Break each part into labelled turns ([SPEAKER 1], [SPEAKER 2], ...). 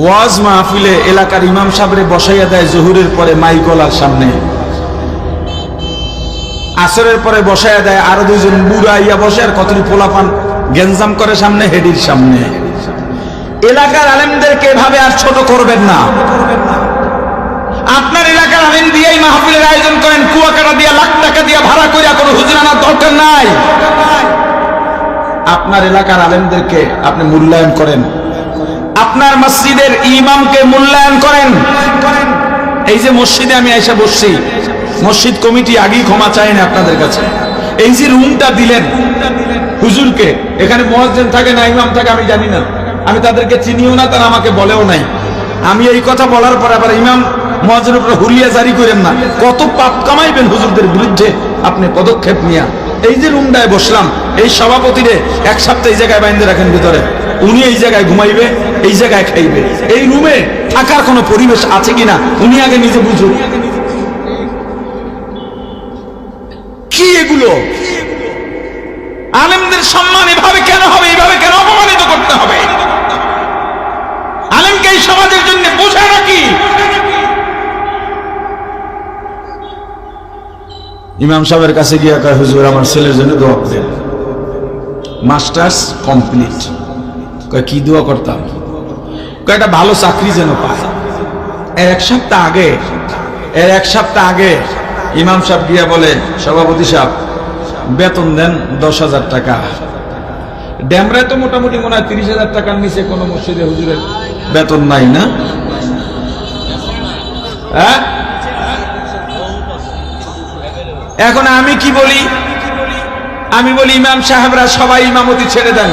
[SPEAKER 1] ওয়াজ মাহফিলে এলাকার ইমাম সাহেবরে বসাইয়া দেয় জহুরের পরে মাইকলার সামনে। আসরের পরে বসাইয়া দেয় আরও দুইজন বুড়া ইয়া বসে আর কতটি পোলাপান গেঞ্জাম করে সামনে হেডির সামনে। এলাকার আলেমদেরকে এভাবে আর ছোট করবেন না। আপনার এলাকার আলেম দিয়েই মাহফিলের আয়োজন করেন, কুয়াকাটা দিয়া, লাখ টাকা দিয়া ভাড়া করিয়া কোনো হুজুর আনার দরকার নাই। আপনার এলাকার আলেমদেরকে আপনি মূল্যায়ন করেন। আপনার মসজিদের ইমামকে মূল্যায়ন করেন। এই যে মসজিদে আমি এসে বসছি, মসজিদ কমিটি আগেই ক্ষমা চায় না আপনাদের কাছে। এই যে রুমটা দিলেন হুজুরকে, এখানে মহাজন থাকে না, ইমাম থাকে, আমি জানি না। আমি তাদেরকে চিনিও না, তারা আমাকে বলেও নাই। আমি এই কথা বলার পর আবার ইমাম মহাজের উপরে হুলিয়া জারি করেন না। কত পাপ কামাইবেন হুজুরদের বিরুদ্ধে আপনি পদক্ষেপ নিয়া। এই যে রুমটায় বসলাম, এই সভাপতিরে এক সপ্তাহ এই জায়গায় বাইন্ধে রাখেন ভিতরে। উনি এই জায়গায় ঘুমাইবে, এই জায়গায় খাইবে। এই রুমে থাকার কোনো পরিবেশ আছে কিনা, উনি আগে নিজে বুঝুন কি এগুলো? আলেমদের সম্মান এভাবে কেন হবে? এইভাবে কেন অপমানিত করতে হবে? আলেমকে এই সমাজের জন্য বোঝা নাকি? ইমাম সাহেবের কাছে গিয়ে হুজুর, আমার ছেলের জন্য দোয়া করেন। Masters complete. কি দোয়া করতাম? কয়, একটা ভালো চাকরি যেন পায় এর এক সপ্তাহ আগে, এর এক সপ্তাহ আগে ইমাম সাহেব গিয়া বলে, সভাপতি সাহেব, বেতন দেন দশ হাজার টাকা। ড্যামরায় তো মোটামুটি মনে হয় তিরিশ হাজার টাকার নিচে কোনো মসজিদে হুজুরের বেতন নাই না? হ্যাঁ? এখন আমি কি বলি? আমি বলি, ইমাম সাহেবরা সবাই ইমামতি ছেড়ে দেন।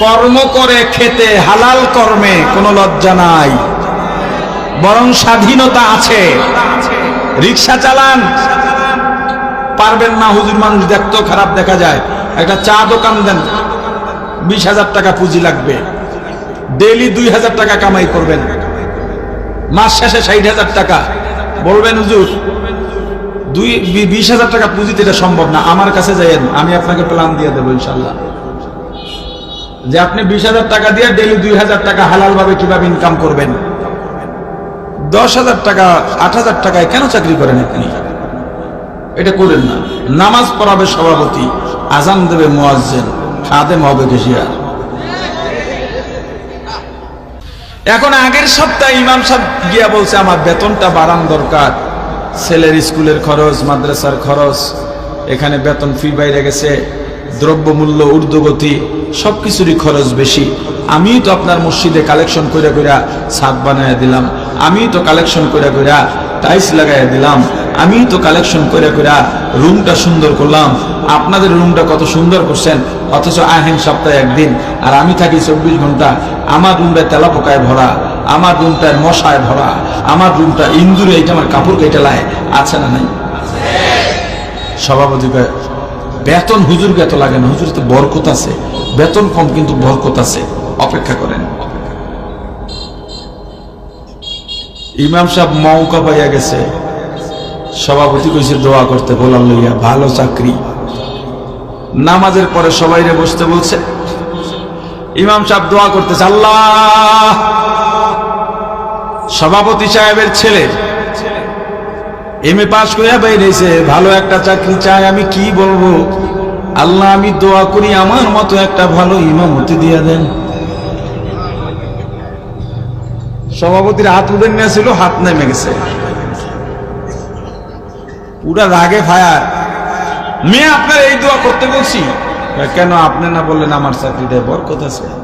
[SPEAKER 1] কর্ম করে খেতে হালাল কর্মে কোনো লজ্জা নাই। বরং স্বাধীনতা আছে। রিক্সা চালান। পারবেন না, হুজুর মানুষ দেখতেও খারাপ দেখা যায়। একটা চা দোকান দেন, বিশ হাজার টাকা পুঁজি লাগবে। ডেলি দুই হাজার টাকা কামাই করবেন। মাস শেষে ষাট হাজার টাকা। বলবেন, হুজুর, দুই বিশ হাজার টাকা পুঁজিতে এটা সম্ভব না। আমার কাছে যাইয়েন, আমি আপনাকে প্ল্যান দিয়ে দেবো ইনশাল্লাহ। যে আপনি বিশ হাজার টাকা দিয়ে ডেলি দুই হাজার টাকা হালাল ভাবে কীভাবে ইনকাম করবেন? দশ হাজার টাকা, আট হাজার টাকায় কেন চাকরি করেন আপনি? এটা করেন না। নামাজ পড়াবে সভাপতি, আজান দেবে মোয়াজ্জেন, খাদেম হবে কেশিয়ার এখন আগের সপ্তাহে ইমাম সাহেব গিয়া বলছে, আমার বেতনটা বাড়ান দরকার। ছেলের স্কুলের খরচ, মাদ্রাসার খরচ, এখানে বেতন ফি বাইরে গেছে, দ্রব্যমূল্য ঊর্ধ্বগতি সব কিছুরই খরচ বেশি। আমি তো আপনার মসজিদে কালেকশন করে করে ছাদ বানায় দিলাম। আমি তো কালেকশন করে করে টাইলস লাগাই দিলাম। আমি তো কালেকশন করে করে রুমটা সুন্দর করলাম। আপনাদের রুমটা কত সুন্দর করছেন, অথচ আহেন সপ্তাহে একদিন। আর আমি থাকি চব্বিশ ঘণ্টা। আমার রুমটা তেলা পোকায় ভরা, আমার রুমটায় মশায় ভরা, আমার রুমটা ইন্দুরে এইটা আমার কাপড় কেটে লায়। আছে না নাই? সভাপতি বেতন হুজুর এত লাগে না হুজুর তো বরকত আছে। বেতন কম, কিন্তু বরকত আছে। অপেক্ষা করেন। ইমাম সাহেব মৌকা পাইয়া গেছে। সভাপতি কইছে, দোয়া করতে বলার লইয়া, ভালো চাকরি। নামাজের পরে সবাইরে বসতে বলছে, ইমাম সাহেব দোয়া করতেছে, আল্লাহ! সভাপতি সাহেবের ছেলে এম এ পাশ করে বেরিয়েছে ভালো একটা চাকরি চাই, আমি কি বলব? আল্লাহ, আমি দোয়া করি, আমার মতো একটা ভালো ইমামতি দিয়ে দেন। সভাপতির হাত উঠে ছিল হাত নেমে গেছে। পুরা রাগে ফায়ার। মেয়ে, আপনার এই দোয়া করতে বলছি? কেন আপনি না বললেন আমার চাকরিটায় বরকত আছে?